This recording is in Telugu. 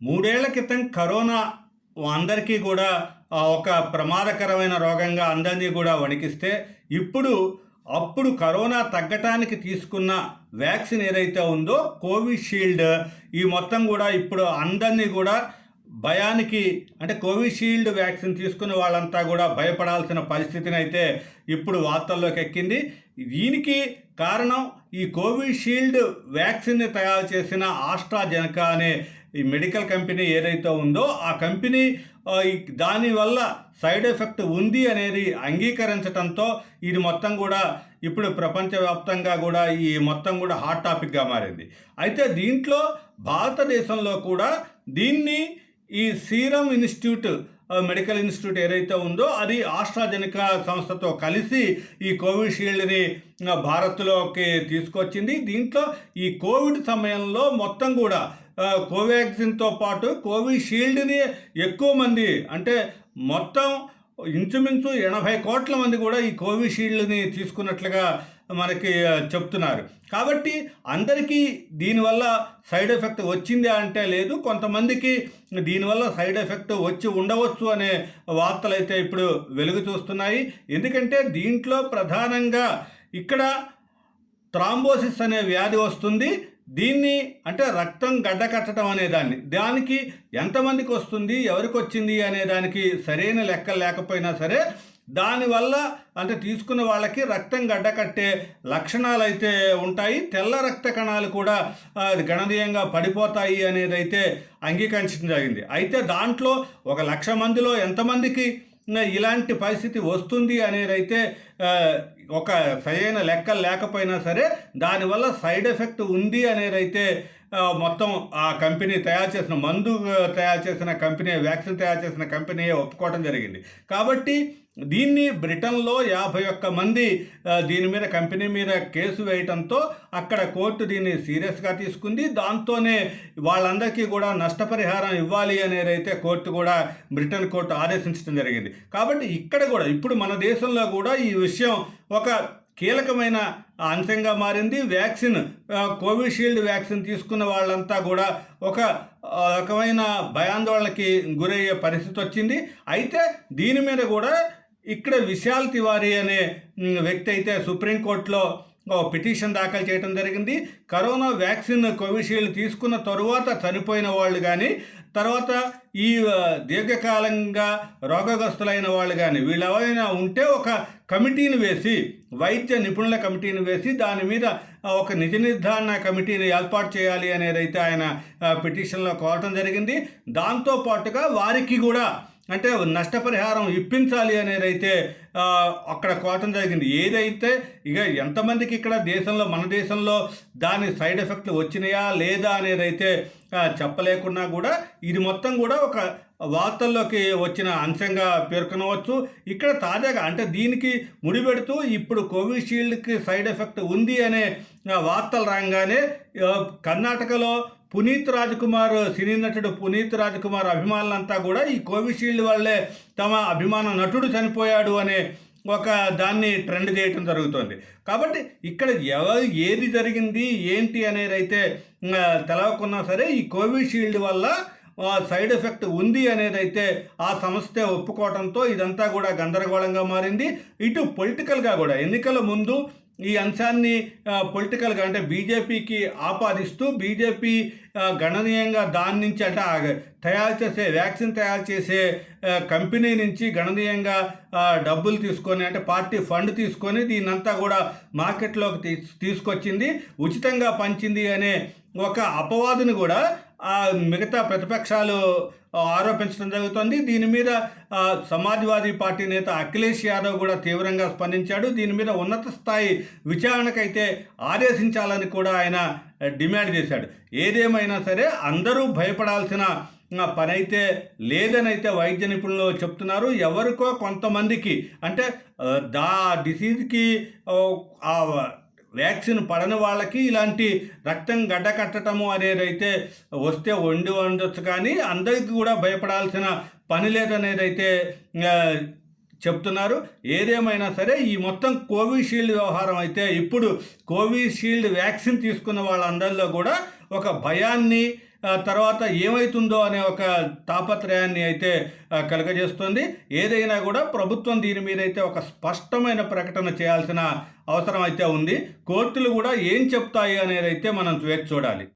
మూడేళ్ళ క్రితం కరోనా అందరికీ కూడా ఒక ప్రమాదకరమైన రోగంగా అందరినీ కూడా వణికిస్తే ఇప్పుడు అప్పుడు కరోనా తగ్గటానికి తీసుకున్న వ్యాక్సిన్ ఏదైతే ఉందో కోవిషీల్డ్ ఈ మొత్తం కూడా ఇప్పుడు అందరినీ కూడా భయానికి అంటే కోవిషీల్డ్ వ్యాక్సిన్ తీసుకున్న వాళ్ళంతా కూడా భయపడాల్సిన పరిస్థితిని అయితే ఇప్పుడు వార్తల్లోకి ఎక్కింది దీనికి కారణం ఈ కోవిషీల్డ్ వ్యాక్సిన్ని తయారు చేసిన ఆస్ట్రాజెనకా అనే ఈ మెడికల్ కంపెనీ ఏదైతే ఉందో ఆ కంపెనీ దానివల్ల సైడ్ ఎఫెక్ట్ ఉంది అనేది అంగీకరించడంతో ఇది మొత్తం కూడా ఇప్పుడు ప్రపంచవ్యాప్తంగా కూడా ఈ మొత్తం కూడా హాట్ టాపిక్గా మారింది. అయితే దీంట్లో భారతదేశంలో కూడా దీన్ని ఈ సీరం ఇన్స్టిట్యూట్ మెడికల్ ఇన్స్టిట్యూట్ ఏదైతే ఉందో అది ఆస్ట్రాజెనికా సంస్థతో కలిసి ఈ కోవిషీల్డ్ని భారత్లోకి తీసుకొచ్చింది. దీంట్లో ఈ కోవిడ్ సమయంలో మొత్తం కూడా కోవాక్సిన్తో పాటు కోవిషీల్డ్ని ఎక్కువ మంది అంటే మొత్తం ఇంచుమించు ఎనభై కోట్ల మంది కూడా ఈ కోవిషీల్డ్ని తీసుకున్నట్లుగా మనకి చెప్తున్నారు. కాబట్టి అందరికీ దీనివల్ల సైడ్ ఎఫెక్ట్ వచ్చింది అంటే లేదు. కొంతమందికి దీనివల్ల సైడ్ ఎఫెక్ట్ వచ్చి ఉండవచ్చు అనే వార్తలు అయితే ఇప్పుడు వెలుగు చూస్తున్నాయి. ఎందుకంటే దీంట్లో ప్రధానంగా ఇక్కడ థ్రాంబోసిస్ అనే వ్యాధి వస్తుంది. దీన్ని అంటే రక్తం గడ్డకట్టడం అనే దాన్ని. దానికి ఎంతమందికి వస్తుంది ఎవరికి వచ్చింది అనే దానికి సరైన లెక్క లేకపోయినా సరే దానివల్ల అంటే తీసుకున్న వాళ్ళకి రక్తం గడ్డకట్టే లక్షణాలు అయితే ఉంటాయి. తెల్ల రక్త కణాలు కూడా గణనీయంగా పడిపోతాయి అనేది అయితే అంగీకరించడం జరిగింది. అయితే దాంట్లో ఒక లక్ష మందిలో ఎంతమందికి ఇలాంటి పరిస్థితి వస్తుంది అనేది అయితే ఒక సరైన లెక్కలు లేకపోయినా సరే దానివల్ల సైడ్ ఎఫెక్ట్ ఉంది అనేది అయితే మొత్తం ఆ కంపెనీ తయారు చేసిన మందు తయారు చేసిన కంపెనీ వ్యాక్సిన్ తయారు చేసిన కంపెనీ ఒప్పుకోవడం జరిగింది. కాబట్టి దీన్ని బ్రిటన్లో యాభై ఒక్క మంది దీని మీద కంపెనీ మీద కేసు వేయటంతో అక్కడ కోర్టు దీన్ని సీరియస్గా తీసుకుంది. దాంతోనే వాళ్ళందరికీ కూడా నష్టపరిహారం ఇవ్వాలి అనేదైతే కోర్టు కూడా బ్రిటన్ కోర్టు ఆదేశించడం జరిగింది. కాబట్టి ఇక్కడ కూడా ఇప్పుడు మన దేశంలో కూడా ఈ విషయం ఒక కీలకమైన అంశంగా మారింది. వ్యాక్సిన్ కోవిషీల్డ్ వ్యాక్సిన్ తీసుకున్న వాళ్ళంతా కూడా ఒక రకమైన భయాందోళనకి గురయ్యే పరిస్థితి వచ్చింది. అయితే దీని మీద కూడా ఇక్కడ విశాల్ తివారీ అనే వ్యక్తి అయితే సుప్రీంకోర్టులో పిటిషన్ దాఖలు చేయడం జరిగింది. కరోనా వ్యాక్సిన్ కోవిషీల్డ్ తీసుకున్న తరువాత చనిపోయిన వాళ్ళు కానీ తర్వాత ఈ దీర్ఘకాలంగా రోగగ్రస్తులైన వాళ్ళు కానీ వీళ్ళు ఎవరైనా ఉంటే ఒక కమిటీని వేసి వైద్య నిపుణుల కమిటీని వేసి దాని మీద ఒక నిజ నిర్ధారణ కమిటీని ఏర్పాటు చేయాలి అనేది అయితే ఆయన పిటిషన్లో కోరటం జరిగింది. దాంతో పాటుగా వారికి కూడా అంటే నష్టపరిహారం ఇప్పించాలి అనేదైతే అక్కడ కోరటం జరిగింది. ఏదైతే ఇక ఎంతమందికి ఇక్కడ దేశంలో మన దేశంలో దాని సైడ్ ఎఫెక్ట్లు వచ్చినాయా లేదా అనేది అయితే చెప్పలేకున్నా కూడా ఇది మొత్తం కూడా ఒక వార్తల్లోకి వచ్చిన అంశంగా పేర్కొనవచ్చు. ఇక్కడ తాజాగా అంటే దీనికి ముడిపెడుతూ ఇప్పుడు కోవిషీల్డ్కి సైడ్ ఎఫెక్ట్ ఉంది అనే వార్తలు రాగానే కర్ణాటకలో పునీత్ రాజ్కుమార్ సినీ నటుడు పునీత్ రాజ్కుమార్ అభిమానులంతా కూడా ఈ కోవిషీల్డ్ వల్లే తమ అభిమాన నటుడు చనిపోయాడు అనే ఒక దాన్ని ట్రెండ్ చేయటం జరుగుతుంది. కాబట్టి ఇక్కడ ఎవరు ఏది జరిగింది ఏంటి అనేది అయితే తెలవకున్నా సరే ఈ కోవిషీల్డ్ వల్ల సైడ్ ఎఫెక్ట్ ఉంది అనేది అయితే ఆ సంస్థ ఒప్పుకోవడంతో ఇదంతా కూడా గందరగోళంగా మారింది. ఇటు పొలిటికల్గా కూడా ఎన్నికల ముందు ఈ అంశాన్ని పొలిటికల్గా అంటే బీజేపీకి ఆపాదిస్తూ బీజేపీ గణనీయంగా దాని నుంచి అంటే ఆ తయారు చేసే వ్యాక్సిన్ తయారు చేసే కంపెనీ నుంచి గణనీయంగా డబ్బులు తీసుకొని అంటే పార్టీ ఫండ్ తీసుకొని దీన్నంతా కూడా మార్కెట్లోకి తీసుకొచ్చింది ఉచితంగా పంచింది అనే ఒక అపవాదుని కూడా మిగతా ప్రతిపక్షాలు ఆరోపించడం జరుగుతుంది. దీని మీద సమాజ్వాదీ పార్టీ నేత అఖిలేష్ యాదవ్ కూడా తీవ్రంగా స్పందించాడు. దీని మీద ఉన్నత స్థాయి విచారణకైతే ఆదేశించాలని కూడా ఆయన డిమాండ్ చేశాడు. ఏదేమైనా సరే అందరూ భయపడాల్సిన పనైతే అయితే లేదనైతే వైద్య నిపుణులు చెప్తున్నారు. ఎవరికో కొంతమందికి అంటే దా డిసీజ్కి వ్యాక్సిన్ పడని వాళ్ళకి ఇలాంటి రక్తం గడ్డ కట్టడము అనేది అయితే వస్తే వండి ఉండొచ్చు కానీ అందరికీ కూడా భయపడాల్సిన పని లేదనేది అయితే చెప్తున్నారు. ఏదేమైనా సరే ఈ మొత్తం కోవిషీల్డ్ వ్యవహారం అయితే ఇప్పుడు కోవిషీల్డ్ వ్యాక్సిన్ తీసుకున్న వాళ్ళందరిలో కూడా ఒక భయాన్ని తర్వాత ఏమవుతుందో అనే ఒక తాపత్రయాన్ని అయితే కలగజేస్తుంది కలుగజేస్తుంది. ఏదైనా కూడా ప్రభుత్వం దీని మీద అయితే ఒక స్పష్టమైన ప్రకటన చేయాల్సిన అవసరం అయితే ఉంది. కోర్టులు కూడా ఏం చెప్తాయి అనేది అయితే మనం వేచి చూడాలి.